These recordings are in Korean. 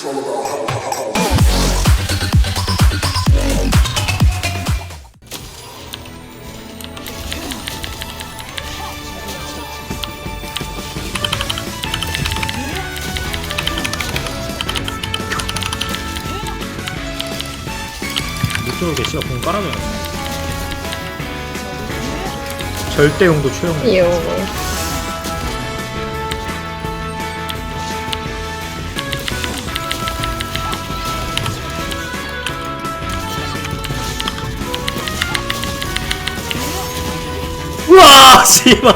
밑으로 계시가 공 깔아줘야 절대 용도 최용. 우 와 씨발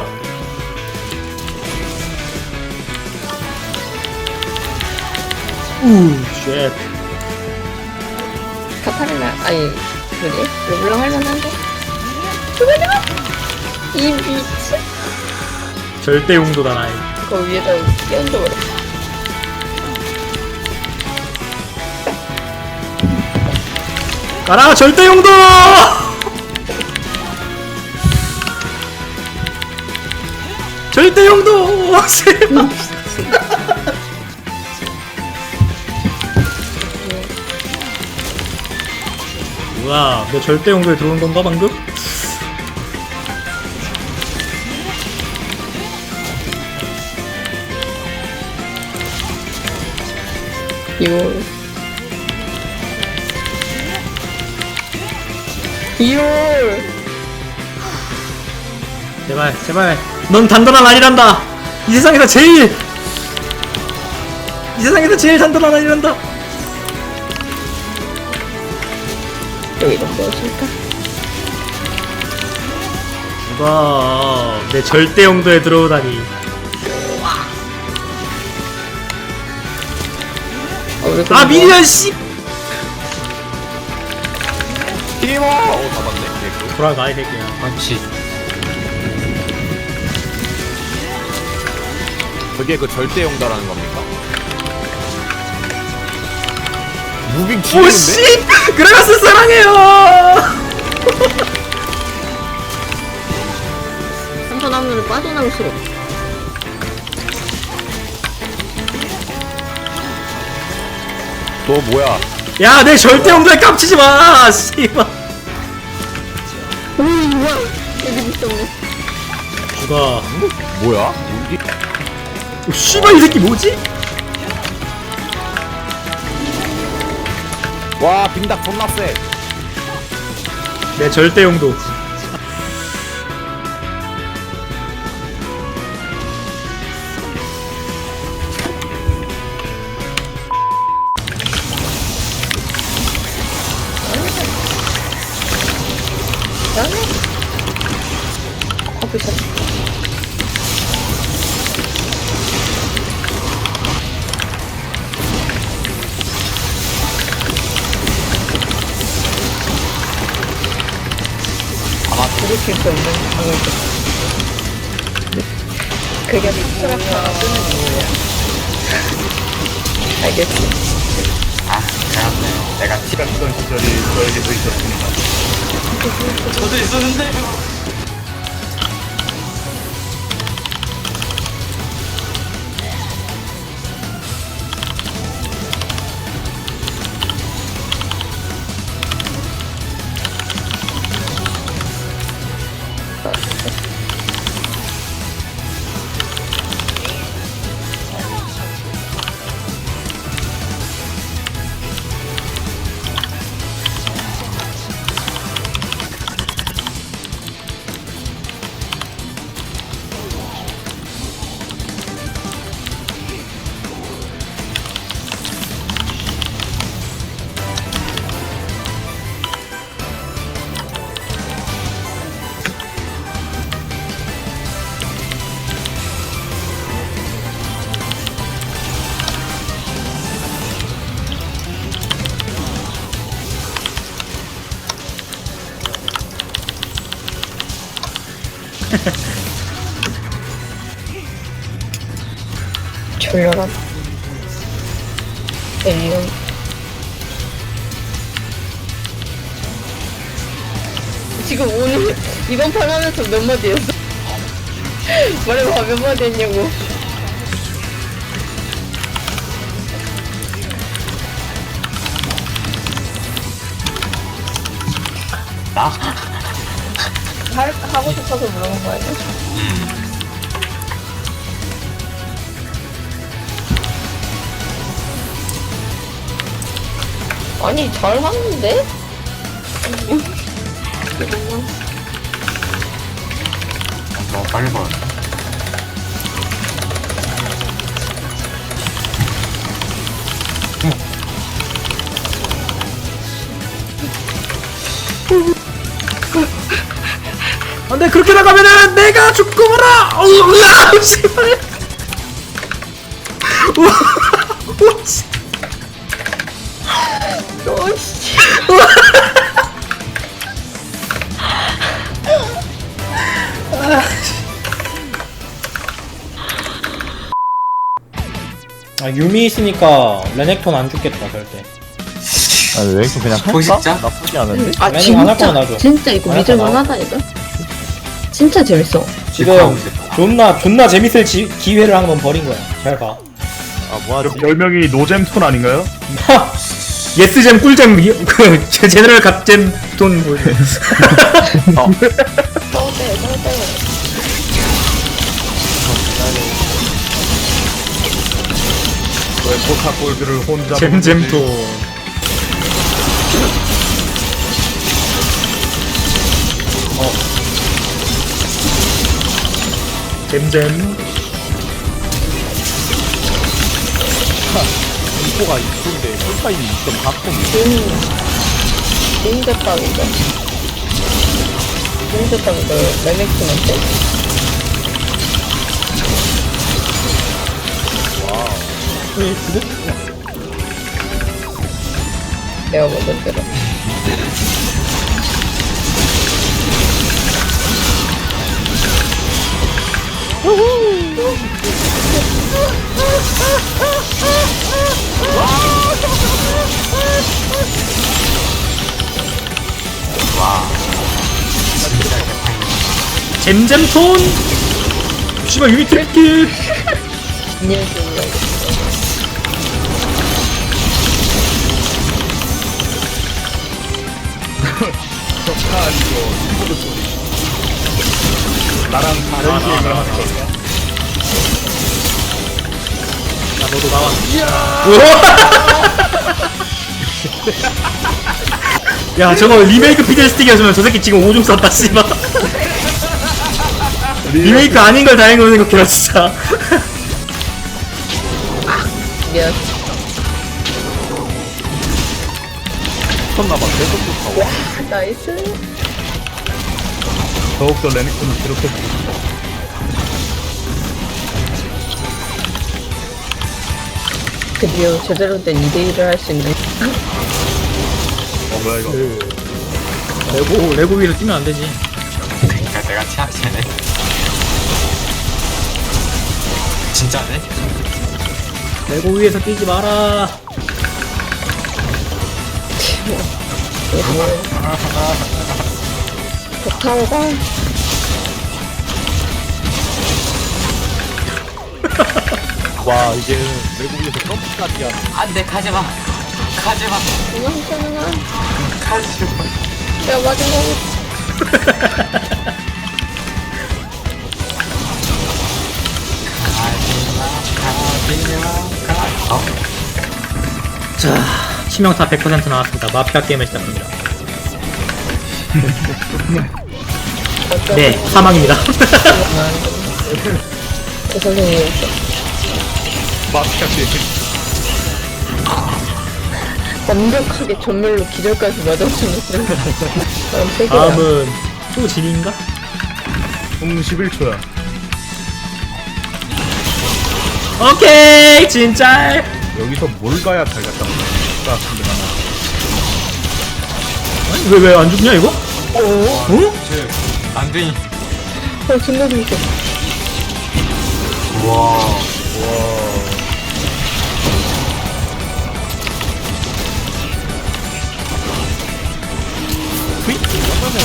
우쉣 카타리나 아니 뭐지? 르블랑 할만한데? 그거냐? 이 미친 절대 용도다 나이 그 위에다 끼얹어버려. 가라 절대 용도 절대 용도 씨발 뭐야 내 절대 용도에 들어온 건가 방금? 이요. 이요. 제발 제발 넌 단단한 아니란다 이 세상에서 제일 이 세상에서 제일 단단한 아니란다 여기가 무엇일까? 누가 내 절대 용도에 들어오다니 아, 아 그럼 미리언 씨 티모! 어, 잡았네. 네, 돌아가 이 새끼야 그렇 그게 그 절대 용다라는 겁니까? 무빙 지리는데? 오씨 그라가스 사랑해요 삼선함로를 빠져나올 수가 없어. 너 뭐야? 야 내 절대 용도에 깝치지 마 씨발 오, 우와! 여기 있었네. 누가 뭐야? 어, 씨발 이 새끼 뭐지? 와, 빙닥 존나 세. 내 절대 용도 마 돌이킬 수 없는 방을 그게 스트라파가 뜨는 이유야. 알겠어. 아, 그렇네. 내가 티가 쓰던 시절이 저에게도 있었습니다. 저도 있었는데. 돌려라. 에이요. 지금 오늘 이번 판 하면서 몇 마디였어? 말해봐 몇 마디 했냐고. 나? 할, 하고 싶어서 물어본 거 아니야? 음. 아니 잘 하는데? 너무 빨리 벌었다. 안돼 그렇게 나가면은 내가 죽고 말아 어우 으아 씨발 아 유미 있으니까 레넥톤 안 죽겠다 절대 아니 왜 이렇게 그냥 할까? 포식자? 나쁘지 않은데? 아 레넥 안 할 거면 진짜 놔줘 진짜 이거 안 믿을만 하다 이거 진짜 재밌어 지금 존나 존나 재밌을 지, 기회를 한번 버린 거야 잘 봐 아 뭐하지? 별명이 노잼톤 아닌가요? 예스잼 꿀잼 이- 그 제- 제너럴 갓잼 돈 뭐. 떠대 포카 골드를 혼자 잼잼 돈 어. 잼잼. 인포가 2%인데 꿀파임이 2.4%인데 음. 인대빵 이거. 인대빵 이거. 레넥 내가 먹은 대로 잼잼 톤! 씨발 트래키 인연 중이야 아 아니고 키보드 소리 나랑 다른 게임을 하는 거야 야 너도 나와. 야! 저거 리메이크 피델 스틱이었으면 저 새끼 지금 오줌 쌌다 씨발. 리메이크. 아닌 걸 다행으로 생각해라 진짜. 미안. 미쳤나봐. 계속 쫓아와 나이스 더욱더 레넥톤을 괴롭혀주고 싶어 드디어 제대로 된 2대1을 할 수 있는 어 뭐야 이거 레고 레고 위로 뛰면 안 되지 그러니까 내가 티악체네. 진짜네? 레고 위에서 뛰지 마라 폭탄과 와 이게 외국에서 점프까지 하는 안돼 가지마. 가지마. 그냥 하나 가지마. 내가 맞은 거 어? 자 치명타 100% 나왔습니다 마피아 게임을 시작합니다 네 사망입니다. 그 선생님 마피아 게임 완벽하게 전멸로 기절까지 맞아주는 그런 세계야. 다음은 또 진인가? 음 11초야. 오케이 진짜 여기서 뭘 가야 잘 갔다 온다 근데 나는 왜 왜 안 죽냐 이거? 어? 안 되니. 어 존나 재밌어 우와. 트윗? 이러면은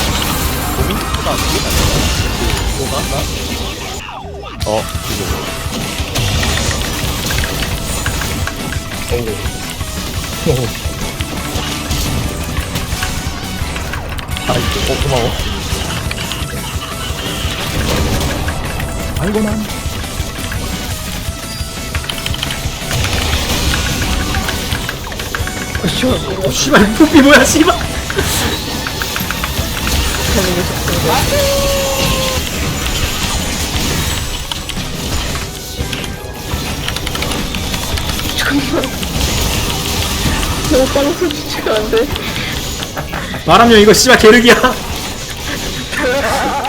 고민보다 그게 낫다 뭐가? 나? 어 이거 어 고마워. 아이고 난 어, 씨발 뽀삐 뭐야 씨발. 너무 빨라서 주체가 안 돼. 말하면 이거 씨발 계륵이야.